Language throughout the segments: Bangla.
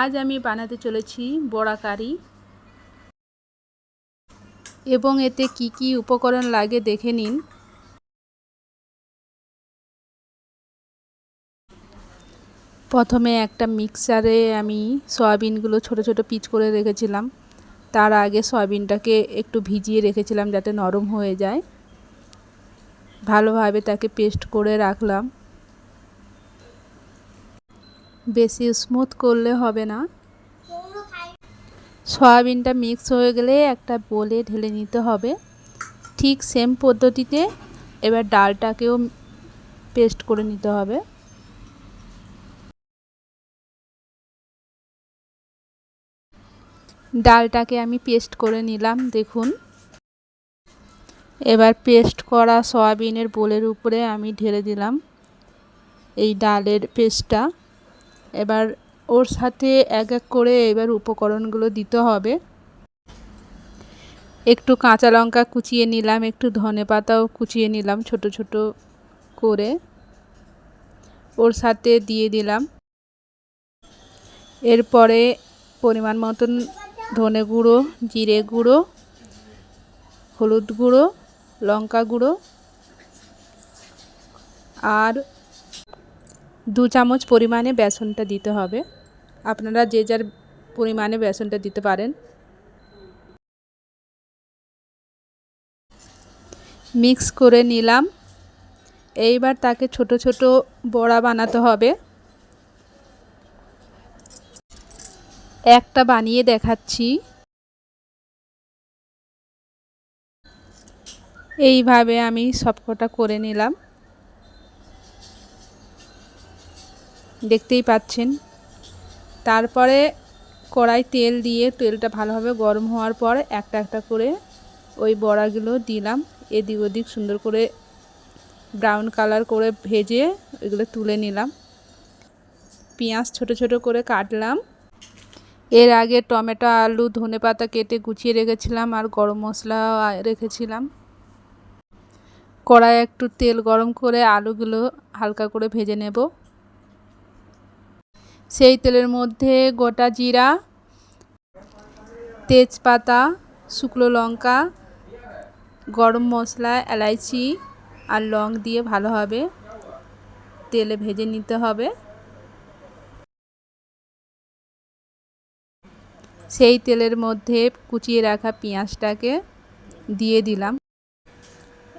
আজ আমি বানাতে চলেছি বড়া কারি। এবং এতে কি কি উপকরণ লাগে দেখে নিন। প্রথমে একটা মিক্সারে আমি সয়াবিনগুলো ছোট ছোট পিচ করে রেখেছিলাম। তার আগে সয়াবিনটাকে একটু ভিজিয়ে রেখেছিলাম যাতে নরম হয়ে যায়। ভালোভাবে তাকে পেস্ট করে রাখলাম। বেশি স্মুথ করলে হবে না। সয়াবিনটা মিক্স হয়ে গেলে একটা বলে ঢেলে নিতে হবে। ঠিক সেম পদ্ধতিতে এবার ডালটাকেও পেস্ট করে নিতে হবে। ডালটাকে আমি পেস্ট করে নিলাম দেখুন। এবার পেস্ট করা সয়াবিনের বোলের উপরে আমি ঢেলে দিলাম। এই ডালের পেস্টটা এবার ওর সাথে এক এক করে এবার উপকরণগুলো দিতে হবে। একটু কাঁচা লঙ্কা কুচিয়ে নিলাম, একটু ধনে পাতাও কুচিয়ে নিলাম ছোট ছোট করে। ওর সাথে দিয়ে দিলাম। এরপরে পরিমাণ মতন ধনে গুঁড়ো, জিরে গুঁড়ো, হলুদ গুঁড়ো, লঙ্কা গুঁড়ো আর দু চামচ পরিমাণে বেসনটা দিতে হবে। আপনারা যে যার পরিমাণে বেসনটা দিতে পারেন। মিক্স করে নিলাম। এইবার তাকে ছোট ছোট বড়া বানাতে হবে। একটা বানিয়ে দেখাচ্ছি। এইভাবে আমি সবকটা করে নিলাম। দেখতেই পাচ্ছেন। তারপরে কড়াই তেল দিয়ে তেলটা ভালোভাবে গরম হওয়ার পর একটা একটা করে ওই বড়াগুলো দিলাম। এদিক ওদিক সুন্দর করে ব্রাউন কালার করে ভেজে এগুলো তুলে নিলাম। পেঁয়াজ ছোট ছোট করে কাটলাম। এর আগে টমেটো, আলু, ধনে পাতা কেটে গুছিয়ে রেখেছিলাম আর গরম মশলা রেখেছিলাম। কড়াই একটু তেল গরম করে আলুগুলো হালকা করে ভেজে নেব। সেই তেলের মধ্যে গোটা জিরা, তেজপাতা, শুকনো লঙ্কা, গরম মশলা, এলাইচি আর লং দিয়ে ভালোভাবে তেলে ভেজে নিতে হবে। সেই তেলের মধ্যে কুচিয়ে রাখা পেঁয়াজটাকে দিয়ে দিলাম।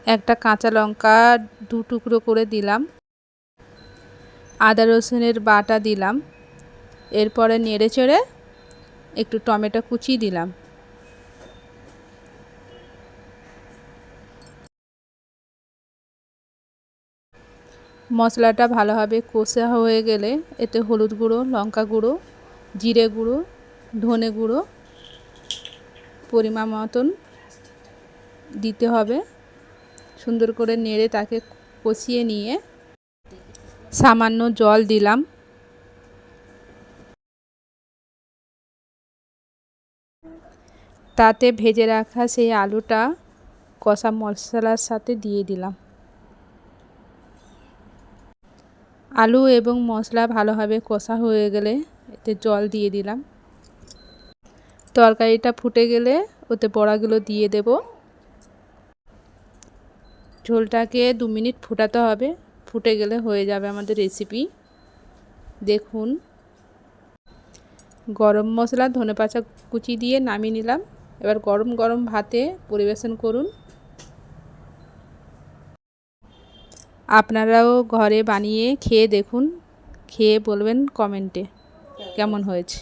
একটা কাঁচা লঙ্কা দু টুকরো করে দিলাম। আদা রসুনের বাটা দিলাম। এরপরে নেড়ে চেড়ে একটু টমেটো কুচি দিলাম। মশলাটা ভালোভাবে কষা হয়ে গেলে এতে হলুদ গুঁড়ো, লঙ্কা গুঁড়ো, জিরে গুঁড়ো, ধনে গুঁড়ো পরিমাণ মতন দিতে হবে। সুন্দর করে নেড়ে তাকে কষিয়ে নিয়ে সামান্য জল দিলাম। তাতে ভেজে রাখা সেই আলুটা কষা মশলার সাথে দিয়ে দিলাম। আলু এবং মশলা ভালোভাবে কষা হয়ে গেলে এতে জল দিয়ে দিলাম। তরকারিটা ফুটে গেলে ওতে বড়াগুলো দিয়ে দেব। ঝোলটাকে দু মিনিট ফুটাতে হবে। ফুটে গেলে হয়ে যাবে আমাদের রেসিপি দেখুন। গরম মশলা ধনে পাতা কুচি দিয়ে নামিয়ে নিলাম। এবার গরম গরম ভাতে পরিবেশন করুন। আপনারাও ঘরে বানিয়ে খেয়ে দেখুন, খেয়ে বলবেন কমেন্টে কেমন হয়েছে।